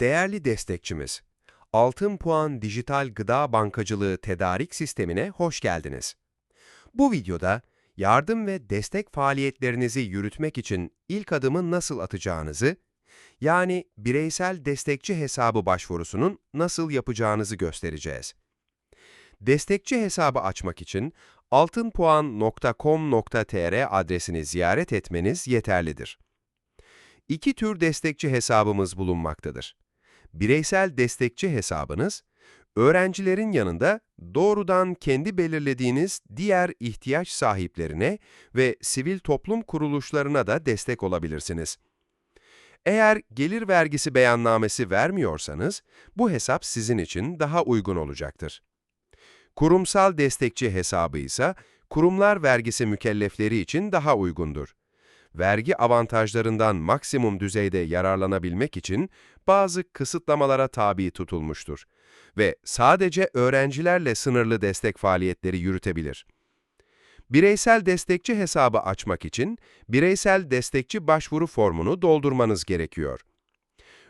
Değerli destekçimiz, Altın Puan Dijital Gıda Bankacılığı Tedarik Sistemi'ne hoş geldiniz. Bu videoda yardım ve destek faaliyetlerinizi yürütmek için ilk adımı nasıl atacağınızı, yani bireysel destekçi hesabı başvurusunun nasıl yapacağınızı göstereceğiz. Destekçi hesabı açmak için altınpuan.com.tr adresini ziyaret etmeniz yeterlidir. İki tür destekçi hesabımız bulunmaktadır. Bireysel destekçi hesabınız, öğrencilerin yanında doğrudan kendi belirlediğiniz diğer ihtiyaç sahiplerine ve sivil toplum kuruluşlarına da destek olabilirsiniz. Eğer gelir vergisi beyannamesi vermiyorsanız, bu hesap sizin için daha uygun olacaktır. Kurumsal destekçi hesabı ise kurumlar vergisi mükellefleri için daha uygundur. Vergi avantajlarından maksimum düzeyde yararlanabilmek için bazı kısıtlamalara tabi tutulmuştur ve sadece öğrencilerle sınırlı destek faaliyetleri yürütebilir. Bireysel destekçi hesabı açmak için bireysel destekçi başvuru formunu doldurmanız gerekiyor.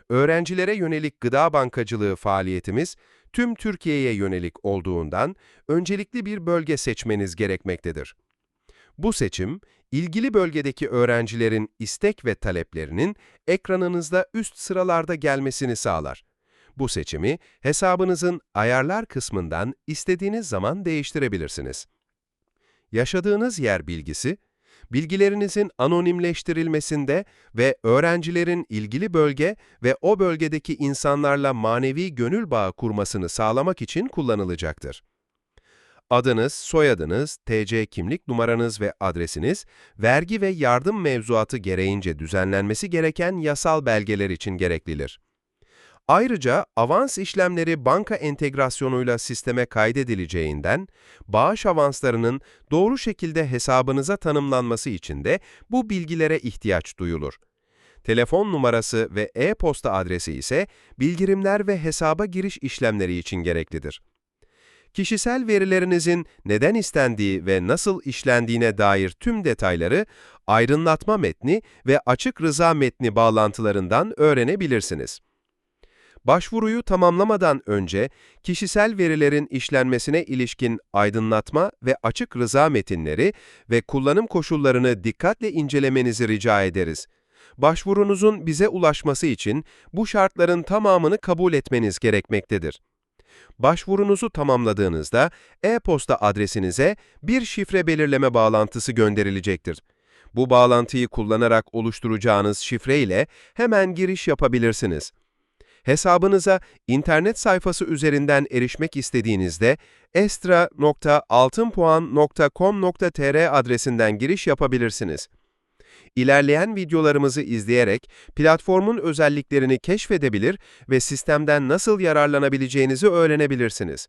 Öğrencilere yönelik gıda bankacılığı faaliyetimiz tüm Türkiye'ye yönelik olduğundan öncelikli bir bölge seçmeniz gerekmektedir. Bu seçim, ilgili bölgedeki öğrencilerin istek ve taleplerinin ekranınızda üst sıralarda gelmesini sağlar. Bu seçimi hesabınızın ayarlar kısmından istediğiniz zaman değiştirebilirsiniz. Yaşadığınız yer bilgisi, bilgilerinizin anonimleştirilmesinde ve öğrencilerin ilgili bölge ve o bölgedeki insanlarla manevi gönül bağı kurmasını sağlamak için kullanılacaktır. Adınız, soyadınız, TC kimlik numaranız ve adresiniz, vergi ve yardım mevzuatı gereğince düzenlenmesi gereken yasal belgeler için gereklidir. Ayrıca avans işlemleri banka entegrasyonuyla sisteme kaydedileceğinden, bağış avanslarının doğru şekilde hesabınıza tanımlanması için de bu bilgilere ihtiyaç duyulur. Telefon numarası ve e-posta adresi ise bildirimler ve hesaba giriş işlemleri için gereklidir. Kişisel verilerinizin neden istendiği ve nasıl işlendiğine dair tüm detayları aydınlatma metni ve açık rıza metni bağlantılarından öğrenebilirsiniz. Başvuruyu tamamlamadan önce kişisel verilerin işlenmesine ilişkin aydınlatma ve açık rıza metinleri ve kullanım koşullarını dikkatle incelemenizi rica ederiz. Başvurunuzun bize ulaşması için bu şartların tamamını kabul etmeniz gerekmektedir. Başvurunuzu tamamladığınızda e-posta adresinize bir şifre belirleme bağlantısı gönderilecektir. Bu bağlantıyı kullanarak oluşturacağınız şifre ile hemen giriş yapabilirsiniz. Hesabınıza internet sayfası üzerinden erişmek istediğinizde estra.altınpuan.com.tr adresinden giriş yapabilirsiniz. İlerleyen videolarımızı izleyerek platformun özelliklerini keşfedebilir ve sistemden nasıl yararlanabileceğinizi öğrenebilirsiniz.